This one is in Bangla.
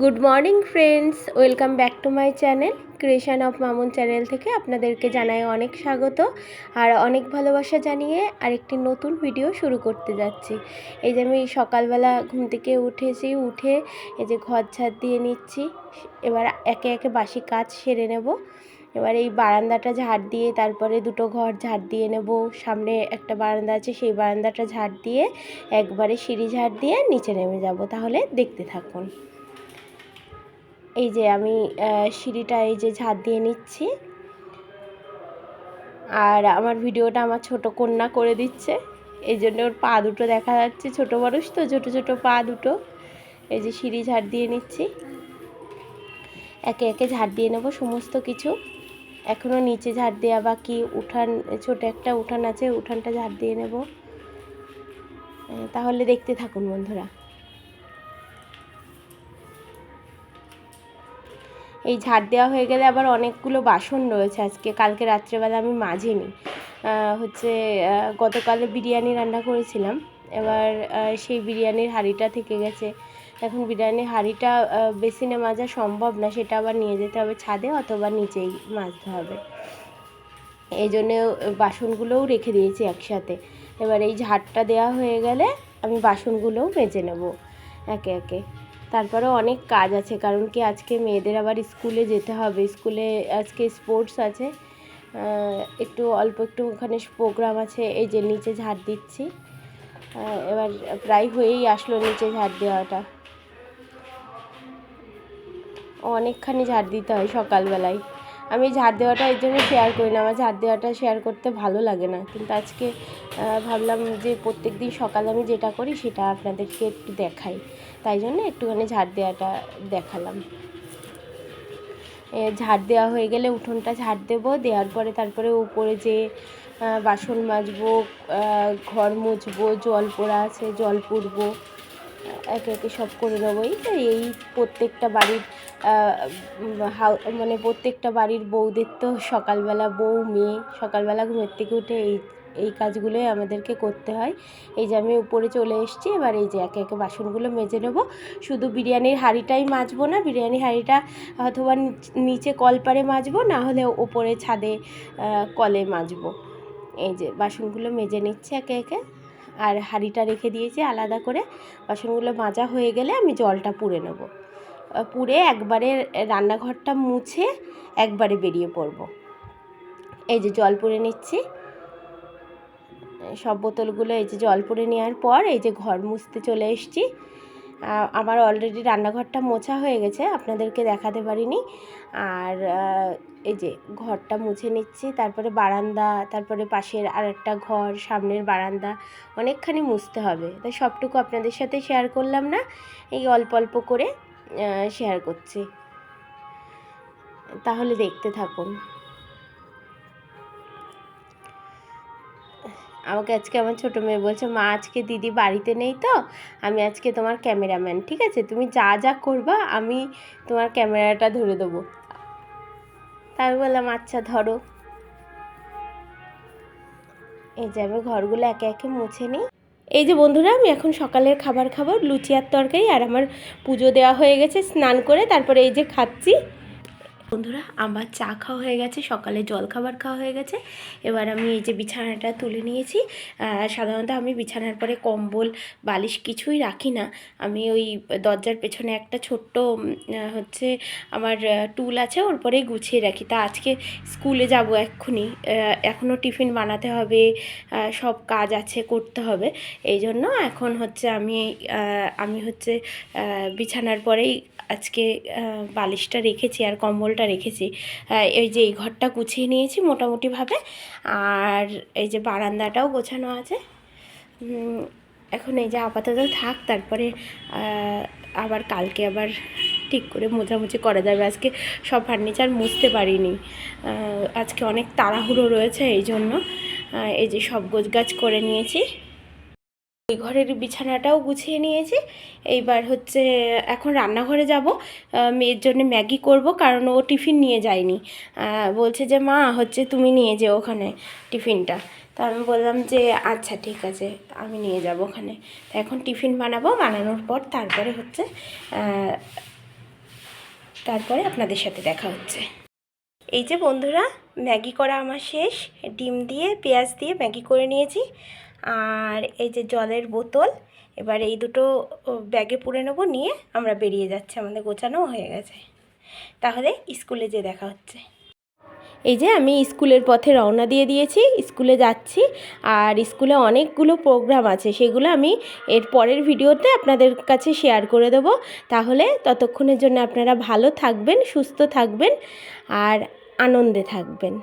Good morning friends welcome back to my channel creation of Mamun channel থেকে আপনাদেরকে জানাই অনেক স্বাগত আর অনেক ভালোবাসা জানিয়ে আরেকটি নতুন ভিডিও শুরু করতে যাচ্ছি। এই যে আমি সকালবেলা ঘুম থেকে উঠেছি, উঠে এই যে ঘর ঝাড় দিয়ে নিচ্ছি। এবার একে একে বাসি কাজ সেরে নেব। এবার এই বারান্দাটা ঝাড় দিয়ে তারপরে দুটো ঘর ঝাড় দিয়ে নেব। সামনে একটা বারান্দা আছে, সেই বারান্দাটা ঝাড় দিয়ে একবারে সিঁড়ি ঝাড় দিয়ে নিচে নেমে যাব। তাহলে দেখতে থাকুন। এই যে আমি সিঁড়িটা এই যে ঝাড় দিয়ে নিচ্ছি। আর আমার ভিডিওটা আমার ছোট কন্যা করে দিচ্ছে। এই জন্য ওর পা দুটো দেখা যাচ্ছে, ছোট মানুষ তো, ছোট ছোট পা দুটো। এই যে সিঁড়ি ঝাড় দিয়ে নিচ্ছি। একে একে ঝাড় দিয়ে নেব সমস্ত কিছু। এখনও নিচে ঝাড় দেওয়া বাকি। উঠান, ছোট একটা উঠান আছে, উঠানটা ঝাড় দিয়ে নেব। তাহলে দেখতে থাকুন বন্ধুরা। এই ঝাড় দেওয়া হয়ে গেলে আবার অনেকগুলো বাসন রয়েছে আজকে। কালকে রাত্রেবেলা আমি মাজিনি। হচ্ছে গতকালে বিরিয়ানি রান্না করেছিলাম। এবার সেই বিরিয়ানির হাঁড়িটা থেকে গেছে। এখন বিরিয়ানির হাঁড়িটা বেসিনে মাজা সম্ভব না, সেটা আবার নিয়ে যেতে হবে ছাদে অথবা নিচেই মাজতে হবে। এই জন্য বাসনগুলোও রেখে দিয়েছি একসাথে। এবার এই ঝাড়টা দেওয়া হয়ে গেলে আমি বাসনগুলোও মেজে নেব। একে একে। তারপরে অনেক কাজ আছে, কারণ কি আজকে মেয়েদের আবার স্কুলে যেতে হবে। স্কুলে আজকে স্পোর্টস আছে একটু অল্প একটু ওখানে প্রোগ্রাম আছে, এই যে নিচে ঝাড় দিচ্ছি। এবার প্রায় হয়েই আসলো নিচে ঝাড় দেওয়াটা। অনেকখানি ঝাড় দিতে হয় সকালবেলায়। আমি ঝাড় দেওয়াটা এই জন্য শেয়ার করি না। আমার ঝাড় দেওয়াটা শেয়ার করতে ভালো লাগে না। কিন্তু আজকে ভাবলাম যে প্রত্যেক দিন সকালে আমি যেটা করি সেটা আপনাদেরকে একটু দেখাই। তাই জন্য একটুখানি ঝাড় দেওয়াটা দেখালাম। ঝাড় দেওয়া হয়ে গেলে উঠোনটা ঝাড় দেবো। দেওয়ার পরে তারপরে উপরে যে বাসন মাজবো ঘর মুছবো, জল পোড়া আছে, জল পুড়বো একে একে সব করে নেব। এই তো এই প্রত্যেকটা বাড়ির মানে প্রত্যেকটা বাড়ির বউদের তো সকালবেলা বউ, মেয়ে সকালবেলা ঘুমের থেকে উঠে এই এই কাজগুলোই আমাদেরকে করতে হয়। এই যে আমি উপরে চলে এসেছি, এবার এই যে একে একে বাসনগুলো মেজে নেব। শুধু বিরিয়ানির হাঁড়িটাই মাজবো না, বিরিয়ানির হাঁড়িটা অথবা নিচ- কলপারে মাজবো, না হলে ওপরে ছাদে কলে মাজবো। এই যে বাসনগুলো মেজে নিচ্ছে একে একে। আর হাঁড়িটা রেখে দিয়েছি আলাদা করে। বাসনগুলো মাজা হয়ে গেলে আমি জলটা পুড়ে নেব। পুড়ে একবারে রান্নাঘরটা মুছে একবারে বেরিয়ে পড়ব। এই যে জল পুড়ে নিচ্ছি। সব বোতলগুলো এই যে জল পুড়ে নেওয়ার পর এই যে ঘর মুছতে চলে এসেছি। আমার অলরেডি রান্নাঘরটা মোছা হয়ে গেছে, আপনাদেরকে দেখাতে পারিনি। আর এই যে ঘরটা মুছে নিচ্ছি, তারপরে বারান্দা, তারপরে পাশের আর একটা ঘর, সামনের বারান্দা, অনেকখানি মুছতে হবে। তাই সবটুকু আপনাদের সাথে শেয়ার করলাম না, এই অল্প অল্প করে। শেয়ার করছি। তাহলে দেখতে থাকুন। আমাকে আজকে আমার ছোটো মেয়ে বলছে, মা, আজকে দিদি বাড়িতে নেই তো? আমি আজকে তোমার ক্যামেরাম্যান, ঠিক আছে? তুমি যা যা করবা, আমি তোমার ক্যামেরাটা ধরে দেবো। তাই বললাম আচ্ছা ধরো। এই যে আমি ঘরগুলো একে একে মুছে নিই। এই যে বন্ধুরা, আমি এখন সকালের খাবার খাব, লুচি আর তরকারি, আর আমার পুজো দেওয়া হয়ে গেছে, স্নান করে তারপরে এই যে খাচ্ছি। বন্ধুরা, আমার চা খাওয়া হয়ে গেছে, সকালে জল খাবার খাওয়া হয়ে গেছে। এবার আমি এই যে বিছানাটা তুলে নিয়েছি। সাধারণত আমি বিছানার পরে কম্বল, বালিশ কিছুই রাখি না। আমি ওই দরজার পেছনে একটা ছোট্ট হচ্ছে আমার টুল আছে, ওর পরেই গুছিয়ে রাখি। তা আজকে স্কুলে যাব এক্ষুনি। এখনও টিফিন বানাতে হবে সব কাজ আছে, করতে হবে। এই জন্য এখন হচ্ছে আমি আমি হচ্ছে বিছানার পরেই আজকে বালিশটা রেখেছি আর কম্বলটা রেখেছি। এই যে এই ঘরটা গুছিয়ে নিয়েছি মোটামুটিভাবে। আর এই যে বারান্দাটাও গোছানো আছে। এখন এই যে আপাতত থাক, তারপরে আবার কালকে আবার ঠিক করে মোছামুছি করা যাবে। আজকে সব ফার্নিচার মুছতে পারিনি। আজকে অনেক তাড়াহুড়ো রয়েছে এই জন্য। এই যে সব গোছগাছ করে নিয়েছি। ওই ঘরের বিছানাটাও গুছিয়ে নিয়েছি। এইবার হচ্ছে, এখন রান্নাঘরে যাব। মেয়ের জন্য ম্যাগি করব কারণ ও টিফিন নিয়ে যায়নি। বলছে যে, মা, হচ্ছে তুমি নিয়ে যেও ওখানে টিফিনটা। তা আমি বললাম যে আচ্ছা ঠিক আছে, আমি নিয়ে যাব ওখানে। তা এখন টিফিন বানাবো, বানানোর পর তারপরে হচ্ছে তারপরে আপনাদের সাথে দেখা হচ্ছে। এই যে বন্ধুরা, ম্যাগি করা আমার শেষ। ডিম দিয়ে, পেঁয়াজ দিয়ে ম্যাগি করে নিয়েছি। আর এই যে জলের বোতল, এবার এই দুটো ব্যাগে পুরে নেব, নিয়ে আমরা বেরিয়ে যাচ্ছি, আমাদের গোছানো হয়ে গেছে। তাহলে স্কুলে যে দেখা হচ্ছে। এই যে আমি স্কুলের পথে রওনা দিয়ে দিয়েছি, স্কুলে যাচ্ছি, আর স্কুলে অনেকগুলো প্রোগ্রাম আছে, সেগুলো আমি এর পরের ভিডিওতে আপনাদের কাছে শেয়ার করে দেব। তাহলে ততক্ষণের জন্য আপনারা ভালো থাকবেন, সুস্থ থাকবেন, আর আনন্দে থাকবেন।